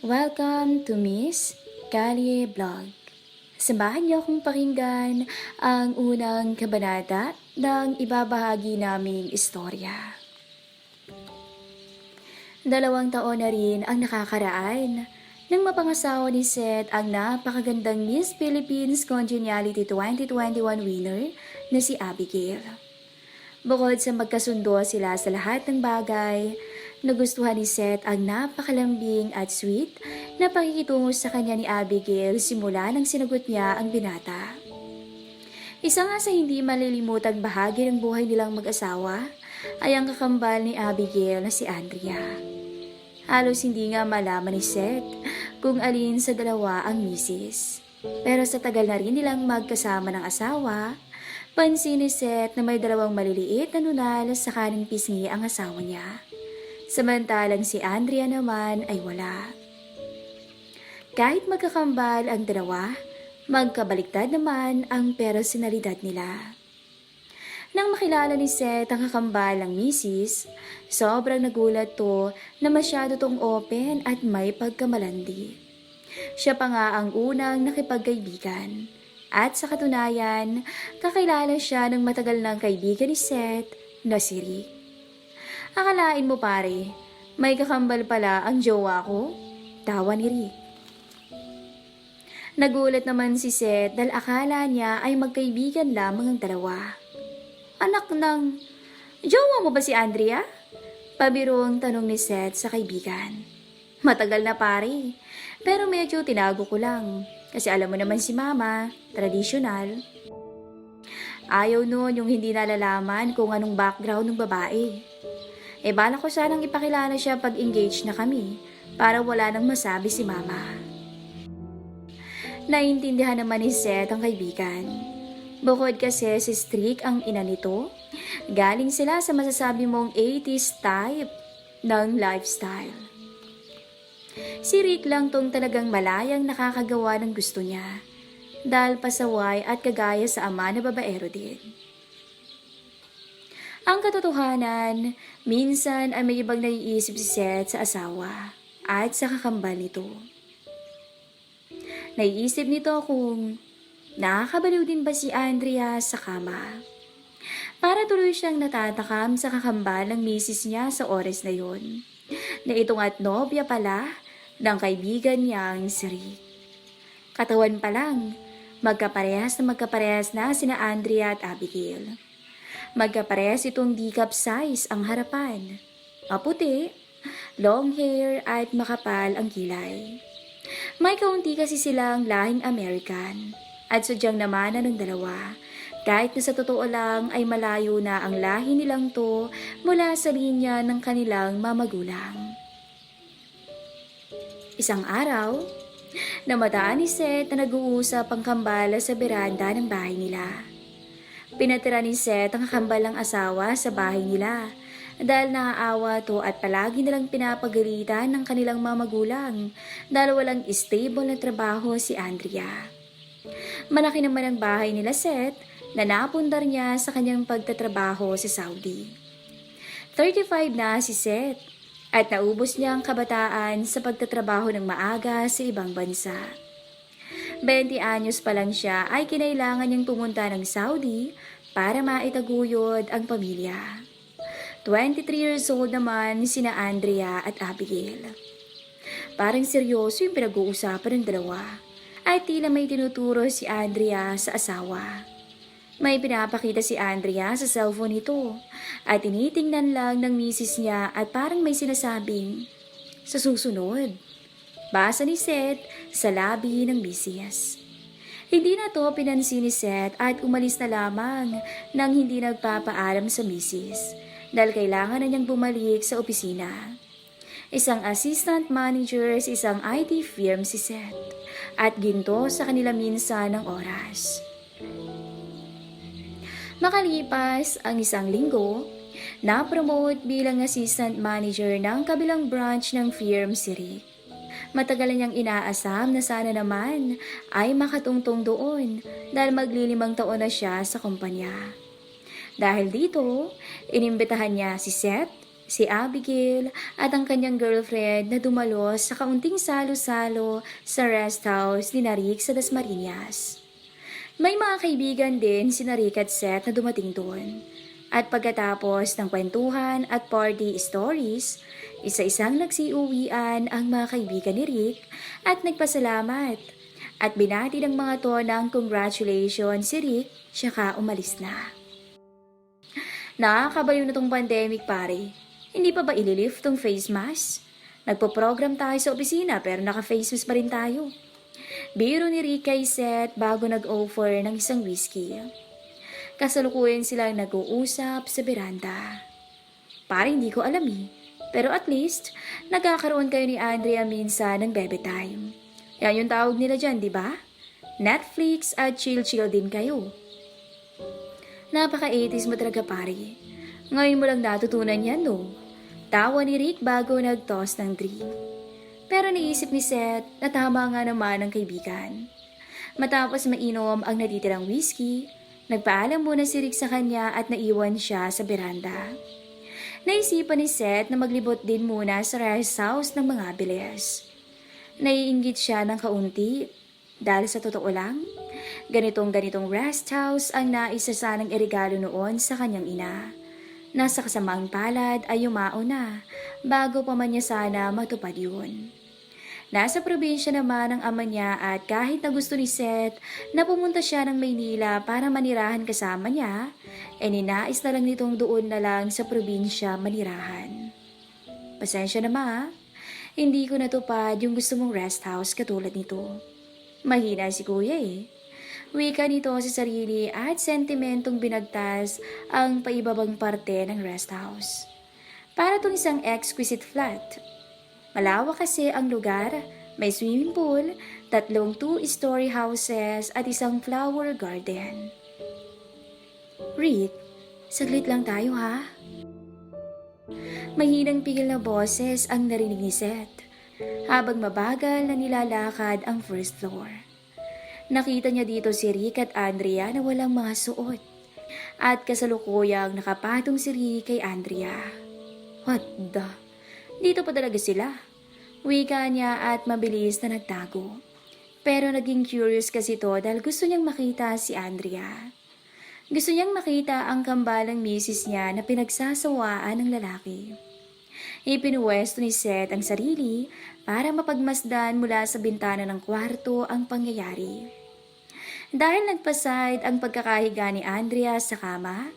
Welcome to Miss Callie Vlog. Samahan niyo akong pakinggan ang unang kabanata ng ibabahagi naming istorya. Dalawang taon na rin ang nakakaraan nang mapangasawa ni Seth ang napakagandang Miss Philippines Congeniality 2021 winner na si Abigail. Bukod sa magkasundo sila sa lahat ng bagay, nagustuhan ni Seth ang napakalambing at sweet na pakikitungo sa kanya ni Abigail simula nang sinagot niya ang binata. Isa nga sa hindi malilimutang bahagi ng buhay nilang mag-asawa ay ang kakambal ni Abigail na si Andrea. Halos hindi nga malaman ni Seth kung alin sa dalawa ang misis. Pero sa tagal na rin nilang magkasama ng asawa, pansin ni Seth na may dalawang maliliit na nunal sa kaning pisngi ang asawa niya. Samantalang si Andrea naman ay wala. Kahit magkakambal ang dalawa, magkabaliktad naman ang personalidad nila. Nang makilala ni Seth ang kakambal ng misis, sobrang nagulat to na masyado tong open at may pagkamalandi. Siya pa nga ang unang nakipagkaibigan. At sa katunayan, kakilala siya ng matagal ng kaibigan ni Seth na si Rick. Akalain mo pare, may kakambal pala ang jowa ko? Tawa ni Rick. Nagulat naman si Seth dahil akala niya ay magkaibigan lamang ang dalawa. Anak ng... Jowa mo ba si Andrea? Pabirong tanong ni Seth sa kaibigan. Matagal na pare, pero medyo tinago ko lang. Kasi alam mo naman si mama, tradisyonal. Ayaw nun yung hindi nalalaman kung anong background ng babae. E bala ko sanang ipakilala siya pag engaged na kami para wala nang masabi si mama. Naintindihan naman ni Seth ang kaibigan. Bukod kasi si Strick ang ina nito, galing sila sa masasabi mong 80s type ng lifestyle. Si Rick lang tong talagang malayang nakakagawa ng gusto niya dahil pasaway at kagaya sa ama na babaero din. Ang katotohanan, minsan ay may ibang naiisip si Seth sa asawa at sa kakambal nito. Naiisip nito kung nakakabaliw din ba si Andrea sa kama. Para tuloy siyang natatakam sa kakambal ng misis niya sa oras na yon. Na itong at nobya pala ng kaibigan niyang si Rick. Katawan pa lang, magkaparehas na magkaparehas na sina Andrea at Abigail. Magkaparehas itong D-cup size ang harapan. Maputi, long hair at makapal ang kilay. May kaunti kasi silang lahing American at sadyang namana ng dalawa. Kahit na sa totoo lang ay malayo na ang lahi nilang to mula sa linya ng kanilang mamagulang. Isang araw, namataan ni Seth na nag-uusap ang kambala sa beranda ng bahay nila. Pinatira ni Seth ang kambalang asawa sa bahay nila dahil naaawa to at palagi nilang pinapagalitan ng kanilang mamagulang dahil walang stable na trabaho si Andrea. Malaki naman ang bahay nila Seth na napundar niya sa kanyang pagtatrabaho sa Saudi. 35 na si Seth at naubos niya ang kabataan sa pagtatrabaho ng maaga sa ibang bansa. 20 anyos pa lang siya ay kinailangan niyang pumunta ng Saudi para maitaguyod ang pamilya. 23 years old naman sina Andrea at Abigail. Parang seryoso yung pinag-uusapan ng dalawa at tila may tinuturo si Andrea sa asawa. May pinapakita si Andrea sa cellphone nito at tinitingnan lang ng misis niya at parang may sinasabing, sa susunod. Basa ni Seth sa labi ng misis. Hindi na to pinansin ni Seth at umalis na lamang nang hindi nagpapaalam sa misis dahil kailangan na niyang bumalik sa opisina. Isang assistant manager sa isang IT firm si Seth at ginto sa kanila minsan ng oras. Makalipas ang isang linggo, na-promote bilang assistant manager ng kabilang branch ng firm si Rick. Matagal niyang inaasam na sana naman ay makatungtong doon dahil maglilimang taon na siya sa kumpanya. Dahil dito, inimbitahan niya si Seth, si Abigail at ang kanyang girlfriend na dumalos sa kaunting salo-salo sa rest house ni Narik sa Dasmariñas. May mga kaibigan din si Narik at Seth na dumating doon. At pagkatapos ng kwentuhan at party stories, isa-isang nagsiuwian ang mga kaibigan ni Rick at nagpasalamat. At binati ng mga to ng congratulations si Rick, siyaka umalis na. Nakakabaliw na tong pandemic pare. Hindi pa ba ililift tong face mask? Nagpo-program tayo sa opisina pero naka-face mask pa rin tayo. Biro ni Rick kay Seth bago nag-offer ng isang whiskey. Kasalukuyan silang nag-uusap sa beranda. Parang hindi ko alam eh. Pero at least, nagkakaroon kayo ni Andrea minsan ng bebe time. Yan yung tawag nila dyan, di ba? Netflix at chill-chill din kayo. Napaka-80s mo talaga pare. Ngayon mo lang natutunan yan no. Tawa ni Rick bago nag-toss ng drink. Pero naisip ni Seth na tama nga naman ang kaibigan. Matapos mainom ang natitirang whiskey, nagpaalam muna si Rick sa kanya at naiwan siya sa beranda. Naisipan ni Seth na maglibot din muna sa rest house ng mga bilis. Naiinggit siya ng kaunti dahil sa totoo lang, ganitong ganitong rest house ang naisa sanang irigalo noon sa kanyang ina. Nasa kasamang palad ay yumao na bago pa man niya sana matupad yun. Nasa probinsya naman ang ama niya at kahit na gusto ni Seth na pumunta siya ng Maynila para manirahan kasama niya, e ninais na lang nitong doon na lang sa probinsya manirahan. Pasensya na ma, hindi ko natupad yung gusto mong rest house katulad nito. Mahina si kuya eh. Wika nito sa sarili at sentimentong binagtas ang paibabang parte ng rest house. Para tong isang exquisite flat. Malawak kasi ang lugar, may swimming pool, tatlong two-story houses at isang flower garden. Rick, saglit lang tayo ha. Mahinang pigil na boses ang narinig ni Seth habang mabagal na nilalakad ang first floor. Nakita niya dito si Rick at Andrea na walang mga suot. At kasalukuyang nakapatong si Rick kay Andrea. What the? Dito pa talaga sila. Wika niya at mabilis na nagtago. Pero naging curious kasi to dahil gusto niyang makita si Andrea. Gusto niyang makita ang kambalang misis niya na pinagsasawaan ng lalaki. Ipinuwesto ni Seth ang sarili para mapagmasdan mula sa bintana ng kwarto ang pangyayari. Dahil nagpaside ang pagkakahiga ni Andrea sa kama,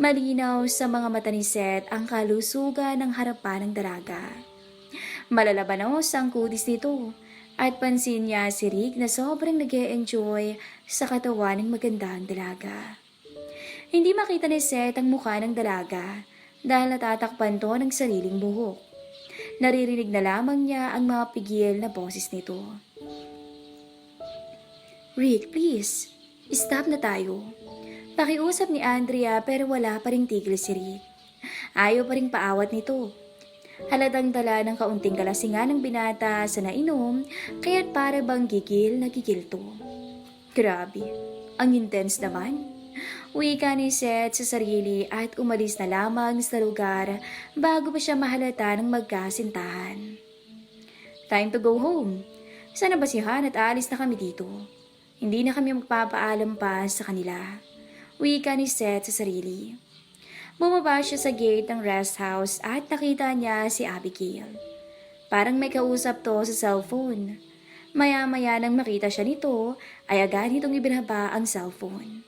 malinaw sa mga mata ni Seth ang kalusugan ng harapan ng dalaga. Malalabanos ang kutis nito at pansin niya si Rick na sobrang nag enjoy sa katawan ng magandang dalaga. Hindi makita ni Seth ang mukha ng dalaga dahil natatakpan to ng sariling buhok. Naririnig na lamang niya ang mga pigil na boses nito. Rick, please. Stop na tayo. Pakiusap ni Andrea pero wala pa ring tigil si Rick. Ayaw pa ring paawat nito. Halatang dala ng kaunting kalasingan ng binata sa nainom, kaya't para bang gigil na gigil to. Grabe, ang intense naman. Wika ni Seth sa sarili at umalis na lamang sa lugar bago pa siya mahalata ng magkasintahan. Time to go home. Sana ba si Han at aalis na kami dito? Hindi na kami magpapaalam pa sa kanila. Wika ni Seth sa sarili. Bumaba siya sa gate ng rest house at nakita niya si Abigail. Parang may kausap to sa cellphone. Maya-maya nang makita siya nito, ay agad nitong ibinaba ang cellphone.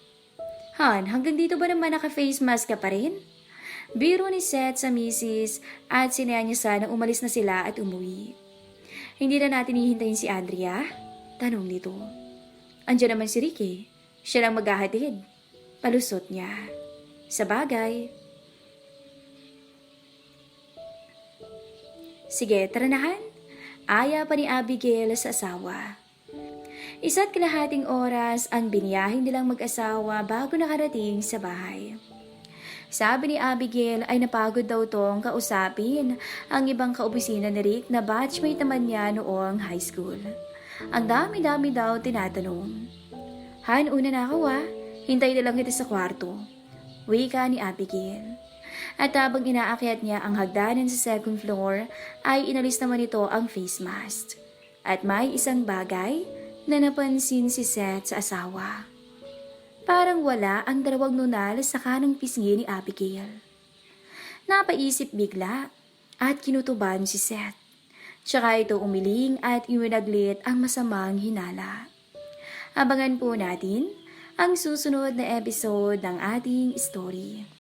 Han, hanggang dito ba naman naka-face mask ka pa rin? Biro ni Seth sa misis at sinaya niya sana umalis na sila at umuwi. Hindi na natin hihintayin si Andrea? Tanong nito. Andiyan naman si Ricky. Siya lang maghahatid. Palusot niya. Sa bagay. Sige, tara na Han. Aya pa ni Abigail sa asawa. Isa't kalahating oras ang biniyahin nilang mag-asawa bago nakarating sa bahay. Sabi ni Abigail ay napagod daw tong kausapin ang ibang kaopisina ni Rick na batchmate naman niya noong high school. Ang dami-dami daw tinatanong. Han, una na ako ah. Hintay na lang kita sa kwarto. Wika ni Abigail. At habang inaakyat niya ang hagdanan sa second floor, ay inalis naman ito ang face mask. At may isang bagay na napansin si Seth sa asawa. Parang wala ang dalawang nunal sa kanang pisngi ni Abigail. Napaisip bigla at kinutuban si Seth. Tsaka ito umiling at iwinaglit ang masamang hinala. Abangan po natin ang susunod na episode ng ating story.